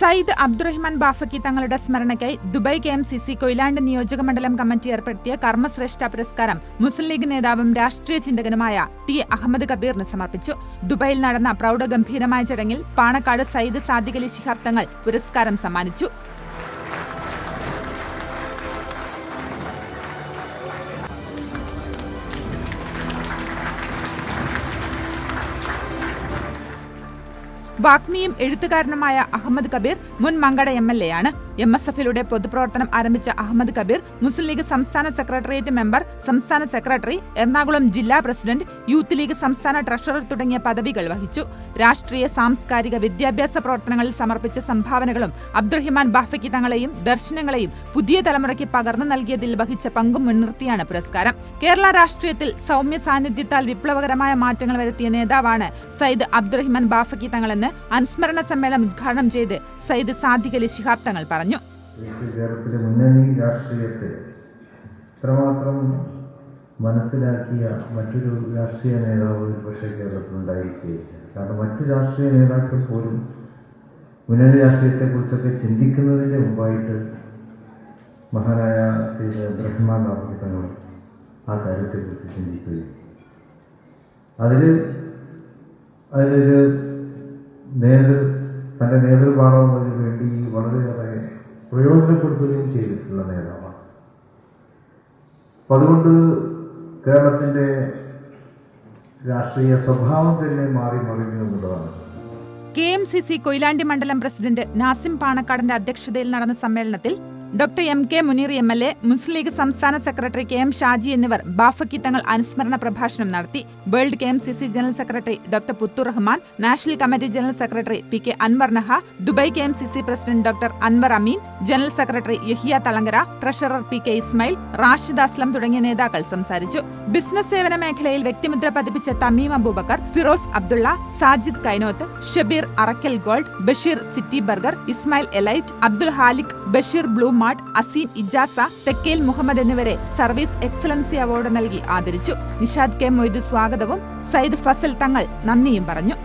സയ്യിദ് അബ്ദുറഹ്മാൻ ബാഫക്കി തങ്ങളുടെ സ്മരണയ്ക്കായി Dubai K M C C Koyilandy നിയോജക മണ്ഡലം കമ്മിറ്റി ഏർപ്പെടുത്തിയ കർമ്മശ്രേഷ്ഠ പുരസ്കാരം മുസ്ലിം ലീഗ് നേതാവും രാഷ്ട്രീയ ചിന്തകനുമായ ടി അഹമ്മദ് കബീറിന് സമർപ്പിച്ചു. ദുബായിൽ നടന്ന പ്രൗഢഗംഭീരമായ ചടങ്ങിൽ പാണക്കാട് സയ്യിദ് സാദിഖലി അലി ശിഹാബ് തങ്ങൾ പുരസ്കാരം സമ്മാനിച്ചു. വാഗ്മിയും എഴുത്തുകാരനുമായ അഹമ്മദ് കബീർ മുൻ മങ്കട എം എൽ എ ആണ് എം എസ് എഫിലൂടെ പൊതുപ്രവർത്തനം ആരംഭിച്ച അഹമ്മദ് കബീർ മുസ്ലിം ലീഗ് സംസ്ഥാന സെക്രട്ടേറിയറ്റ് മെമ്പർ സംസ്ഥാന സെക്രട്ടറി എറണാകുളം ജില്ലാ പ്രസിഡന്റ് യൂത്ത് ലീഗ് സംസ്ഥാന ട്രഷറർ തുടങ്ങിയ പദവികൾ വഹിച്ചു. രാഷ്ട്രീയ സാംസ്കാരിക വിദ്യാഭ്യാസ പ്രവർത്തനങ്ങളിൽ സമർപ്പിച്ച സംഭാവനകളും അബ്ദുറഹിമാൻ ബാഫയ്ക്ക് തങ്ങളെയും ദർശനങ്ങളെയും പുതിയ തലമുറയ്ക്ക് പകർന്നു നൽകിയതിൽ വഹിച്ച പങ്കും മുൻനിർത്തിയാണ് പുരസ്കാരം. കേരള രാഷ്ട്രീയത്തിൽ സൗമ്യ സാന്നിധ്യത്താൽ വിപ്ലവകരമായ മാറ്റങ്ങൾ വരുത്തിയ നേതാവാണ് സയ്യിദ് അബ്ദുറഹിമാൻ ബാഫക്കി തങ്ങളെന്ന് അനുസ്മരണ സമ്മേളനം ഉദ്ഘാടനം ചെയ്ത് സയ്യിദ് സാദിഖ് അലി ശിഹാബ് തങ്ങൾ പറഞ്ഞു. മുന്നണി രാഷ്ട്രീയത്തെ ഇത്രമാത്രം മനസ്സിലാക്കിയ മറ്റൊരു രാഷ്ട്രീയ നേതാവ് പക്ഷേ കേരളത്തിലുണ്ടായിരിക്കുകയില്ല കാരണം മറ്റു രാഷ്ട്രീയ നേതാക്കൾ പോലും മുന്നണി രാഷ്ട്രീയത്തെക്കുറിച്ചൊക്കെ ചിന്തിക്കുന്നതിന്റെ മുമ്പായിട്ട് മഹാനായ ശ്രീ ബ്രഹ്മാൻ നാഥി തങ്ങൾ ആ കാര്യത്തെക്കുറിച്ച് ചിന്തിക്കുകയും. അതിൽ അതിലൊരു നേതൃ തന്റെ നേതൃപാഠവും വേണ്ടി വളരെയേറെ പ്രയോജനപ്പെടുത്തുകയും ചെയ്തിട്ടുള്ള നേതാവാണ്. അപ്പം അതുകൊണ്ട് കേരളത്തിന്റെ രാഷ്ട്രീയ സ്വഭാവം തന്നെ മാറി മറിഞ്ഞു എന്നുള്ളതാണ് K M C C Koyilandy മണ്ഡലം പ്രസിഡന്റ് നാസിം പാണക്കാടിന്റെ അധ്യക്ഷതയിൽ നടന്ന സമ്മേളനത്തിൽ doctor M K Muneer M L A Muslim League സംസ്ഥാന സെക്രട്ടറി കെ എം ഷാജി എന്നിവർ ബാഫക്കി തങ്ങൾ അനുസ്മരണ പ്രഭാഷണം നടത്തി. World K M C C general secretary doctor Puthu Rahman national committee general secretary P K Anwar Naha Dubai K M C C president doctor Anwar Ameen general secretary Yahiya Thalangara treasurer P K Ismail Rashid Aslam തുടങ്ങിയ നേതാക്കൾ സംസാരിച്ചു. Business സേവന മേഖലയിൽ വ്യക്തിമുദ്ര പതിപ്പിച്ച Thameem Aboobacker Firoz Abdulla Sajid Kainoth Shabeer Arakkal gold Basheer city burger Ismail elite Abdul Haliq Basheer Bluemart Aseem Ijaza Thekkel Muhammad എന്നിവരെ service excellency award നൽകി ആദരിച്ചു. നിഷാദ് കെ മൊയ്തു സ്വാഗതവും സയ്യിദ് ഫസൽ തങ്ങൾ നന്ദിയും പറഞ്ഞു.